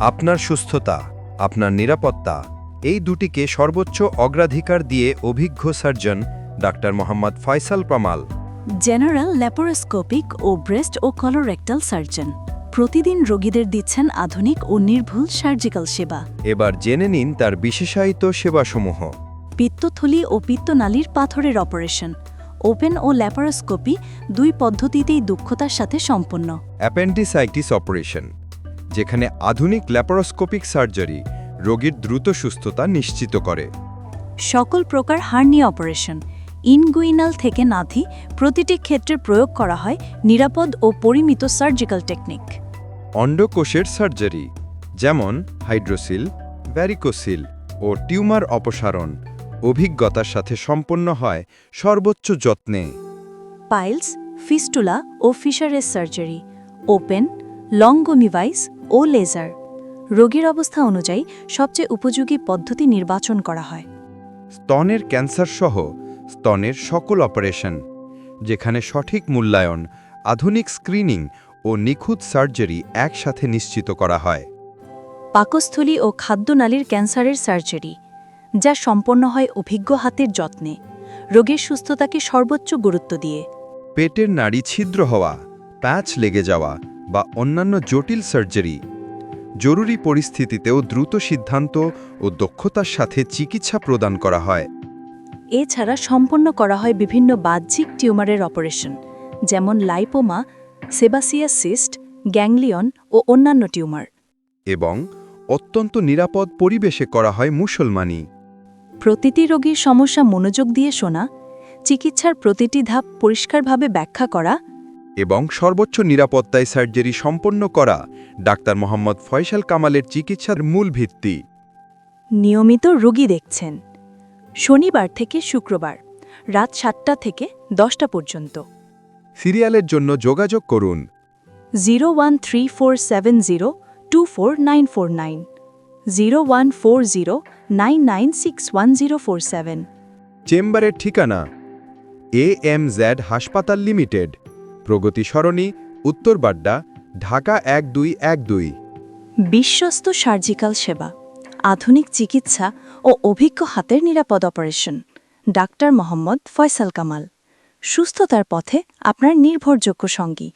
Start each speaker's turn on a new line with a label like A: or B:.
A: আপনার সুস্থতা আপনার নিরাপত্তা এই দুটিকে সর্বোচ্চ অগ্রাধিকার দিয়ে অভিজ্ঞ surgeon doctor Mohammad Faisal পামাল।
B: General laparoscopic ও ব্রেস্ট ও কলোরেক্টাল সার্জন প্রতিদিন রোগীদের দিচ্ছেন আধুনিক ও নির্ভুল সার্জিক্যাল সেবা।
A: এবার জেনে নিন তার বিশেষায়িত সেবাসমূহ।
B: পিত্তথলি ও পিত্তনালীর পাথরের অপারেশন ওপেন ও ল্যাপারোস্কোপি দুই পদ্ধতিতেই দক্ষতার সাথে সম্পন্ন।
A: Appendicitis operation. যেখানে আধুনিক ল্যাপারোস্কোপিক সার্জারি রোগীর দ্রুত সুস্থতা নিশ্চিত করে।
B: সকল প্রকার হার্নি অপারেশন ইনগুইনাল থেকে নাথি প্রতিটি ক্ষেত্রে প্রয়োগ করা হয় নিরাপদ ও পরিমিত সার্জিক্যাল টেকনিক।
A: অন্ডকোষের সার্জারি যেমন হাইড্রোসিল ভ্যারিকোসিল ও টিউমার অপসারণ অভিজ্ঞতার সাথে সম্পন্ন হয় সর্বোচ্চ যত্নে।
B: পাইলস ফিস্টুলা ও ফিশারের সার্জারি ওপেন লঙ্গোমিভাইস ও লেজার। রোগীর অবস্থা অনুযায়ী সবচেয়ে উপযোগী পদ্ধতি নির্বাচন করা হয়।
A: স্তনের ক্যান্সার সহ স্তনের সকল অপারেশন যেখানে সঠিক মূল্যায়ন আধুনিক স্ক্রিনিং ও নিখুঁত সার্জারি একসাথে নিশ্চিত করা হয়।
B: পাকস্থলী ও খাদ্যনালীর ক্যান্সারের সার্জারি যা সম্পন্ন হয় অভিজ্ঞ হাতের যত্নে রোগের সুস্থতাকে সর্বোচ্চ গুরুত্ব দিয়ে।
A: পেটের নাড়ি ছিদ্র হওয়া প্যাচ লেগে যাওয়া বা অন্যান্য জটিল সার্জারি জরুরি পরিস্থিতিতেও দ্রুত সিদ্ধান্ত ও দক্ষতার সাথে চিকিৎসা প্রদান করা হয়।
B: এছাড়া সম্পন্ন করা হয় বিভিন্ন বাহ্যিক টিউমারের অপারেশন যেমন লাইপোমা সেবাসিয়াস সিস্ট গ্যাংলিয়ন ও অন্যান্য টিউমার।
A: এবং অত্যন্ত নিরাপদ পরিবেশে করা হয় মুসলমানি।
B: প্রতিটি রোগীর সমস্যা মনোযোগ দিয়ে শোনা চিকিৎসার প্রতিটি ধাপ পরিষ্কারভাবে ব্যাখ্যা করা
A: এবং সর্বোচ্চ নিরাপত্তায় সার্জারি সম্পন্ন করা ডাক্তার মোহাম্মদ ফয়সাল কামালের চিকিৎসার মূল ভিত্তি।
B: নিয়মিত রোগী দেখছেন। শনিবার থেকে শুক্রবার রাত সাতটা থেকে দশটা পর্যন্ত।
A: সিরিয়ালের জন্য যোগাযোগ করুন।
B: Zero one three four seven zero two four nine four nine. Zero one four zero nine nine six one zero four seven.
A: চেম্বারের ঠিকানা এ এম জেড হাসপাতাল লিমিটেড। প্রগতি সরণি, উত্তর বাড্ডা, ঢাকা এক দুই এক দুই।
B: বিশ্বস্ত সার্জিক্যাল সেবা, আধুনিক চিকিৎসা ও অভিজ্ঞ হাতের নিরাপদ অপারেশন। ডাক্তার মোহাম্মদ ফয়সাল কামাল। সুস্থতার পথে আপনার নির্ভরযোগ্য সঙ্গী।